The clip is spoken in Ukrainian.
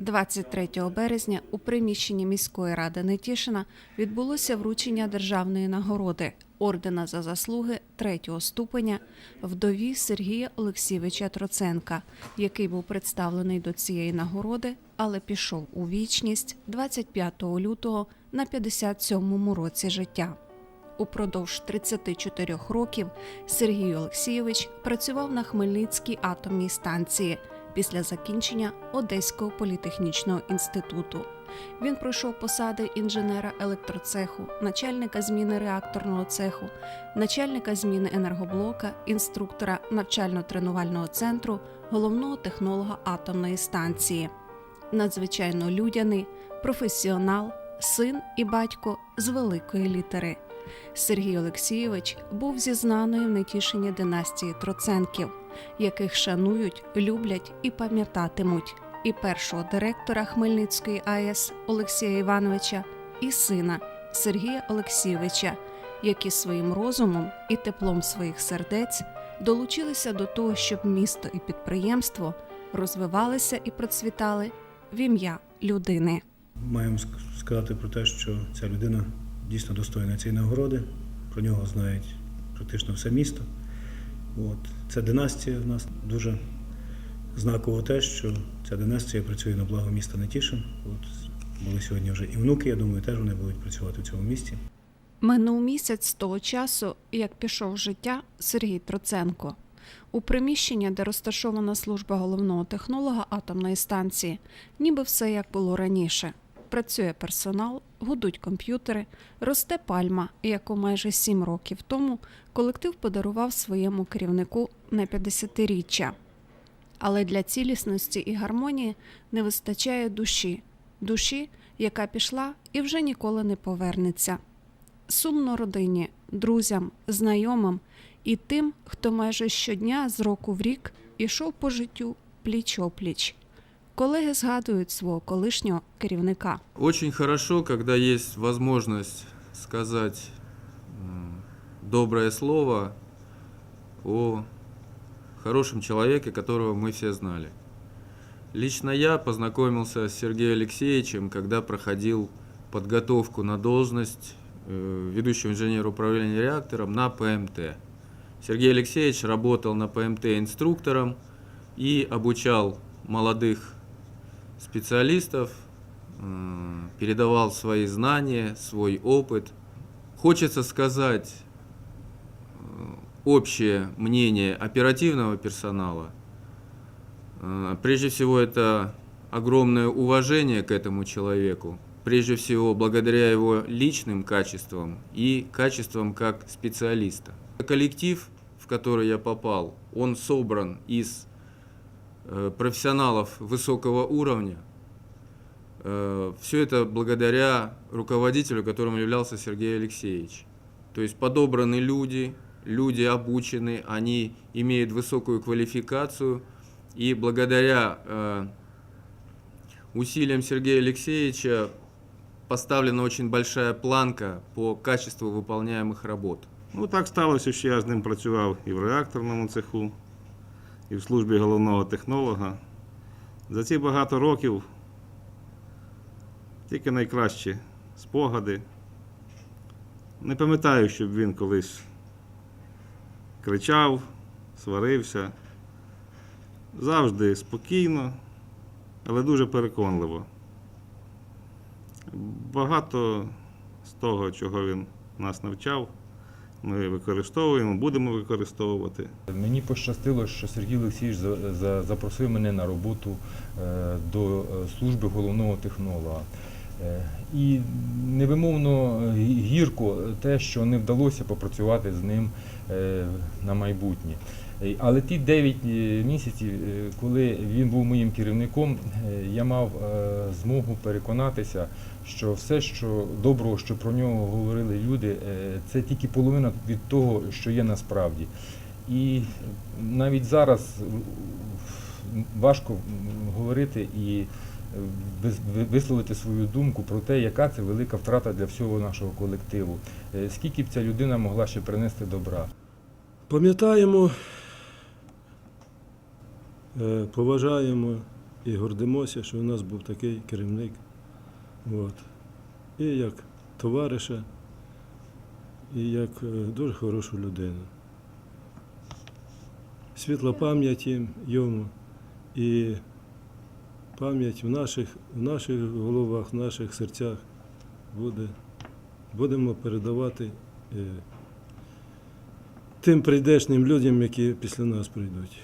23 березня у приміщенні міської ради Нетішина відбулося вручення державної нагороди ордена за заслуги третього ступеня вдові Сергія Олексійовича Троценка, який був представлений до цієї нагороди, але пішов у вічність 25 лютого на 57-му році життя. Упродовж 34 років Сергій Олексійович працював на Хмельницькій атомній станції після закінчення Одеського політехнічного інституту. Він пройшов посади інженера електроцеху, начальника зміни реакторного цеху, начальника зміни енергоблока, інструктора навчально-тренувального центру, головного технолога атомної станції. Надзвичайно людяний, професіонал, син і батько з великої літери. Сергій Олексійович був зі знаної в Нетішині династії Троценків, яких шанують, люблять і пам'ятатимуть і першого директора Хмельницької АЕС Олексія Івановича, і сина Сергія Олексійовича, які своїм розумом і теплом своїх сердець долучилися до того, щоб місто і підприємство розвивалися і процвітали в ім'я людини. Маємо сказати про те, що ця людина дійсно достойна цієї нагороди. Про нього знають практично все місто. От. Ця династія в нас дуже знаково те, що ця династія працює на благо міста Нетішин. От були сьогодні вже і внуки, я думаю, теж вони будуть працювати в цьому місті. Минув місяць з того часу, як пішов життя Сергій Троценко. У приміщенні, де розташована служба головного технолога атомної станції, ніби все як було раніше. Працює персонал, гудуть комп'ютери, росте пальма, яку майже сім років тому колектив подарував своєму керівнику на 50-річчя. Але для цілісності і гармонії не вистачає душі, душі, яка пішла і вже ніколи не повернеться сумно родині, друзям, знайомим і тим, хто майже щодня з року в рік ішов по життю пліч опліч. Колеги згадують свого колишнього керівника. Очень хорошо, когда есть возможность сказать доброе слово о хорошем человеке, которого мы все знали. Лично я познакомился с Сергеем Алексеевичем, когда проходил подготовку на должность э, ведущего инженера управления реактором на ПМТ. Сергей Алексеевич работал на ПМТ инструктором и обучал молодых специалистов, передавал свои знания, свой опыт. Хочется сказать э, общее мнение оперативного персонала. Э, Прежде всего, это огромное уважение к этому человеку. Прежде всего, благодаря его личным качествам и качествам как специалиста. Коллектив, в который я попал, он собран из профессионалов высокого уровня. Все это благодаря руководителю, которым являлся Сергей Алексеевич. То есть подобраны люди, люди обучены, они имеют высокую квалификацию, и благодаря э, усилиям Сергея Алексеевича поставлена очень большая планка по качеству выполняемых работ. Ну так сталося, що я з ним працював і в реакторному цеху, і в службі головного технолога. За ці багато років тільки найкращі спогади. Не пам'ятаю, щоб він колись кричав, сварився. Завжди спокійно, але дуже переконливо. Багато з того, чого він нас навчав, ми використовуємо, будемо використовувати. Мені пощастило, що Сергій Олексійович за- за- запросив мене на роботу е, до е, служби головного технолога. Е, І невимовно гірко те, що не вдалося попрацювати з ним на майбутнє. Е, Але ті 9 місяців, е, коли він був моїм керівником, е, я мав е, змогу переконатися, що все, що доброго, що про нього говорили люди, е, це тільки половина від того, що є насправді. І навіть зараз важко говорити і е, висловити свою думку про те, яка це велика втрата для всього нашого колективу. Е, Скільки б ця людина могла ще принести добра. Пам'ятаємо, е, поважаємо і гордимося, що у нас був такий керівник. От. І як товариша, і як е, дуже хорошу людину. Світла пам'ять йому і пам'ять в наших, в наших головах, в наших серцях буде. Будемо передавати е, тим прийдешнім людям, які після нас прийдуть.